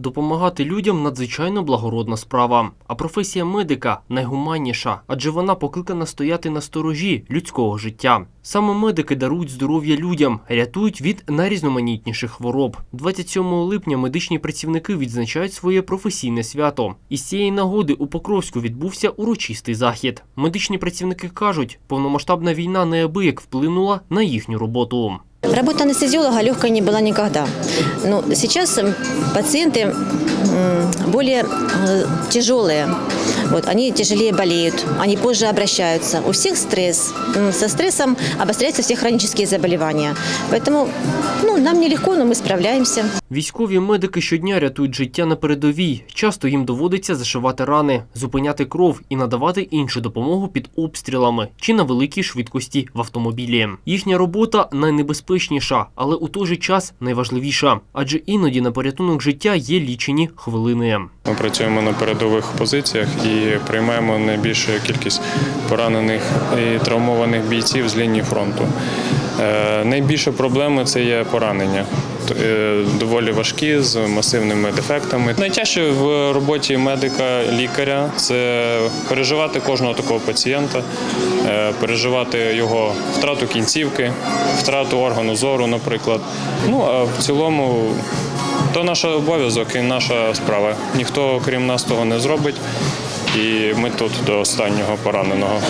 Допомагати людям надзвичайно благородна справа. А професія медика найгуманніша, адже вона покликана стояти на сторожі людського життя. Саме медики дарують здоров'я людям, рятують від найрізноманітніших хвороб. 27 липня медичні працівники відзначають своє професійне свято. Із цієї нагоди у Покровську відбувся урочистий захід. Медичні працівники кажуть, повномасштабна війна неабияк вплинула на їхню роботу. Работа анестезиолога легкой не была никогда. Но сейчас пациенты более э, тяжелые. Вот, они тяжелее болеют, они позже обращаются. У всех стресс. М, Со стрессом обостряются все хронические заболевания. Поэтому ну, нам нелегко, но мы справляемся. Військові медики щодня рятують життя на передовій. Часто їм доводиться зашивати рани, зупиняти кров і надавати іншу допомогу під обстрілами чи на великій швидкості в автомобілі. Їхня робота найнебезпечніша, але у той же час найважливіша, адже іноді на порятунок життя є лічені хвилини. Ми працюємо на передових позиціях і приймаємо найбільшу кількість поранених і травмованих бійців з лінії фронту. Е, Найбільша проблема це є поранення. Е, Доволі важкі з масивними дефектами. Найтяжче в роботі медика, лікаря це переживати кожного такого пацієнта, е, переживати його втрату кінцівки, втрату органу зору, наприклад. Ну а в цілому то наш обов'язок і наша справа. Ніхто крім нас того не зробить. І ми тут до останнього пораненого.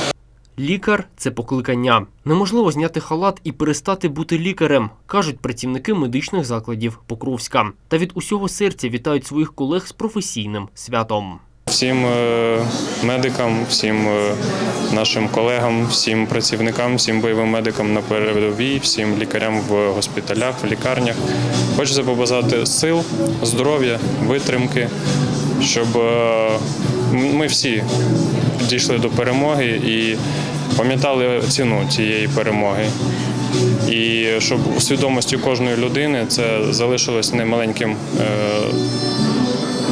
Лікар це покликання. Неможливо зняти халат і перестати бути лікарем, кажуть працівники медичних закладів Покровська. Та від усього серця вітають своїх колег з професійним святом. Всім е, медикам, всім е, нашим колегам, всім працівникам, всім бойовим медикам на передовій, всім лікарям в госпіталях, в лікарнях. Хочеться побажати сил, здоров'я, витримки, щоб е, ми всі дійшли до перемоги і пам'ятали ціну цієї перемоги. І щоб у свідомості кожної людини це залишилось не маленьким е,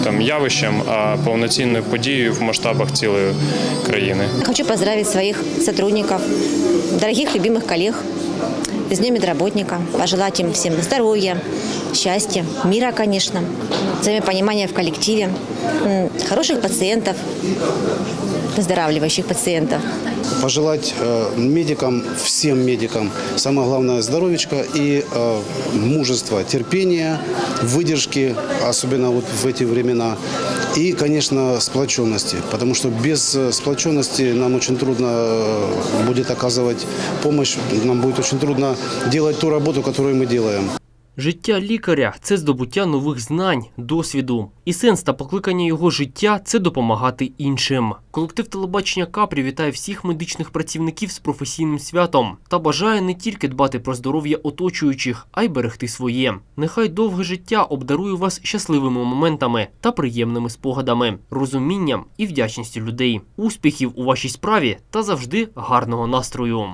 там явищем, а повноцінною подією в масштабах цілої країни. Хочу поздравить своих сотрудников, дорогих любимых коллег с Днем медработника, пожелать им всем здоровья, счастья, мира, конечно, взаимопонимания в коллективе, хороших пациентов, выздоравливающих пациентов. пожелать э, медикам, всем медикам, самое главное здоровечко и э, мужество, терпения, выдержки, особенно вот в эти времена. И, конечно, сплоченности, потому что без э, сплоченности нам очень трудно э, будет оказывать помощь, нам будет очень трудно делать ту работу, которую мы делаем. Життя лікаря це здобуття нових знань, досвіду. І сенс та покликання його життя це допомагати іншим. Колектив телебачення Капрі вітає всіх медичних працівників з професійним святом та бажає не тільки дбати про здоров'я оточуючих, а й берегти своє. Нехай довге життя обдарує вас щасливими моментами та приємними спогадами, розумінням і вдячністю людей, успіхів у вашій справі та завжди гарного настрою.